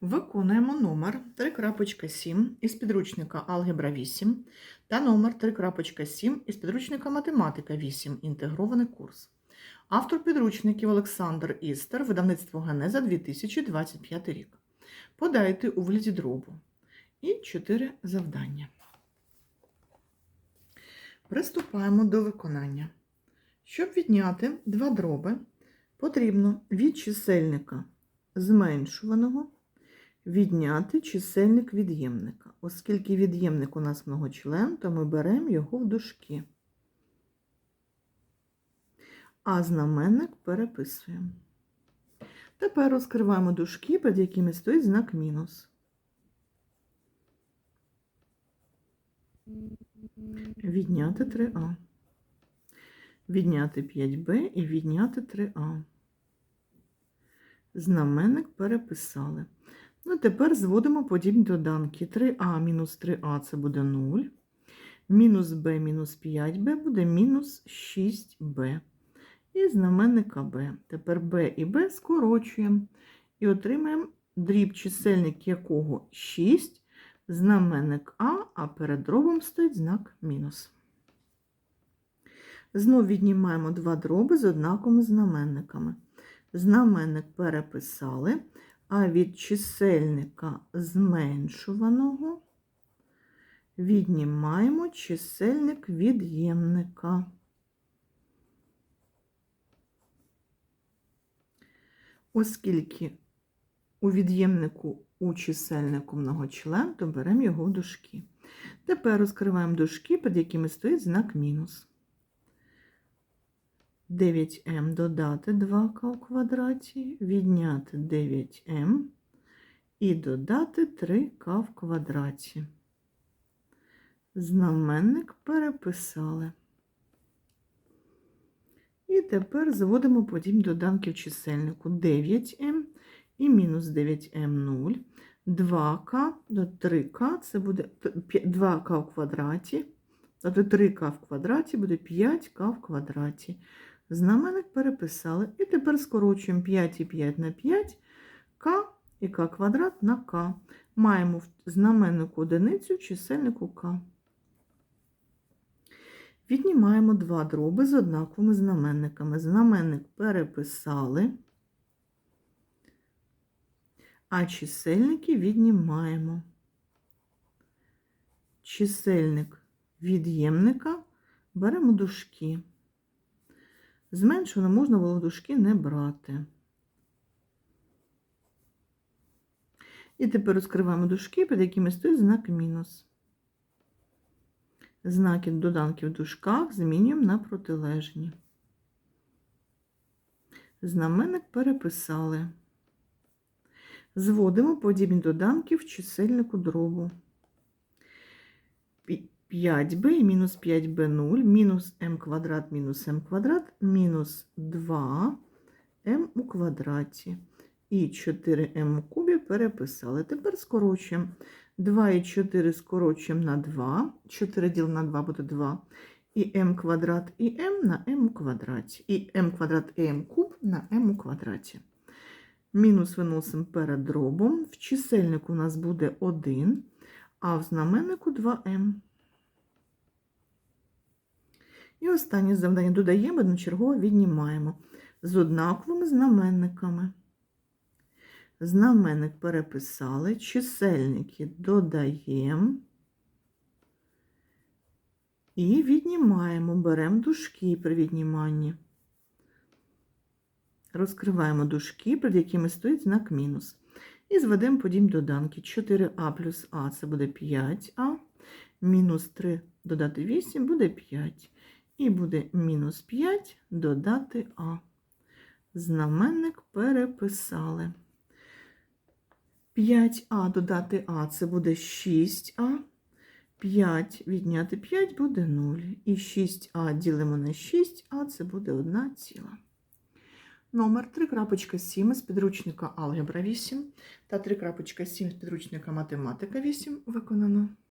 Виконуємо номер 3.7 із підручника Алгебра 8 та номер 3.7 із підручника Математика 8. Інтегрований курс. Автор підручників Олександр Істер, видавництво Генеза 2025 рік. Подайте у вигляді дробу. І 4 завдання. Приступаємо до виконання. Щоб відняти два дроби, потрібно від чисельника зменшуваного відняти чисельник від'ємника. Оскільки від'ємник у нас многочлен, то ми беремо його в дужки. А знаменник переписуємо. Тепер розкриваємо дужки, під якими стоїть знак мінус. Відняти 3а. Відняти 5b і відняти 3а. Знаменник переписали. Ну, тепер зводимо подібні доданки. 3а мінус 3а це буде 0. Мінус b мінус 5b буде мінус 6b. І знаменник АБ. Тепер b і b скорочуємо. І отримаємо дріб, чисельник якого 6, знаменник А, а перед дробом стоїть знак мінус. Знов віднімаємо два дроби з однаковими знаменниками. Знаменник переписали, а від чисельника зменшуваного віднімаємо чисельник від'ємника. Оскільки у від'ємнику у чисельнику многочлен, то беремо його в дужки. Тепер розкриваємо дужки, під якими стоїть знак мінус. 9m додати 2к у квадраті, відняти 9m і додати 3к в квадраті. Знаменник переписали. І тепер зводимо подібні доданки в чисельнику 9m і мінус 9m 0. 2к до 3к це буде 2к в квадраті, тобто 3к в квадраті буде 5к в квадраті. Знаменник переписали. І тепер скорочуємо 5 і 5 на 5, к і к квадрат на к. Маємо в знаменнику одиницю чисельнику к. Віднімаємо два дроби з однаковими знаменниками. Знаменник переписали, а чисельники віднімаємо. Чисельник від'ємника беремо дужки. Зменшено можна було дужки не брати. І тепер розкриваємо дужки, під якими стоїть знак мінус. Знаки доданки в дужках змінюємо на протилежні. Знаменник переписали. Зводимо подібні доданки в чисельнику дробу. 5b і мінус 5b 0, мінус m квадрат мінус m квадрат, мінус 2m у квадраті. І 4m у кубі переписали. Тепер скорочуємо. 2 і 4 скорочуємо на 2. 4 діл на 2 буде 2. І m квадрат і m на m у квадраті. І m квадрат і m куб на m у квадраті. Мінус виносимо перед дробом. В чисельнику у нас буде 1, а в знаменнику 2m. І останнє завдання додаємо, одночергово віднімаємо з однаковими знаменниками. Знаменник переписали, чисельники додаємо і віднімаємо, беремо дужки при відніманні. Розкриваємо дужки, перед якими стоїть знак мінус. І зведемо подібні доданки. 4а плюс а це буде 5а, мінус 3 додати 8 буде 5. І буде мінус 5 додати А. Знаменник переписали. 5а додати А це буде 6а. 5 відняти 5 буде 0. І 6а ділимо на 6а це буде 1 ціла. Номер 3.7 з підручника Алгебра 8 та 3.7 з підручника Математика 8 виконано.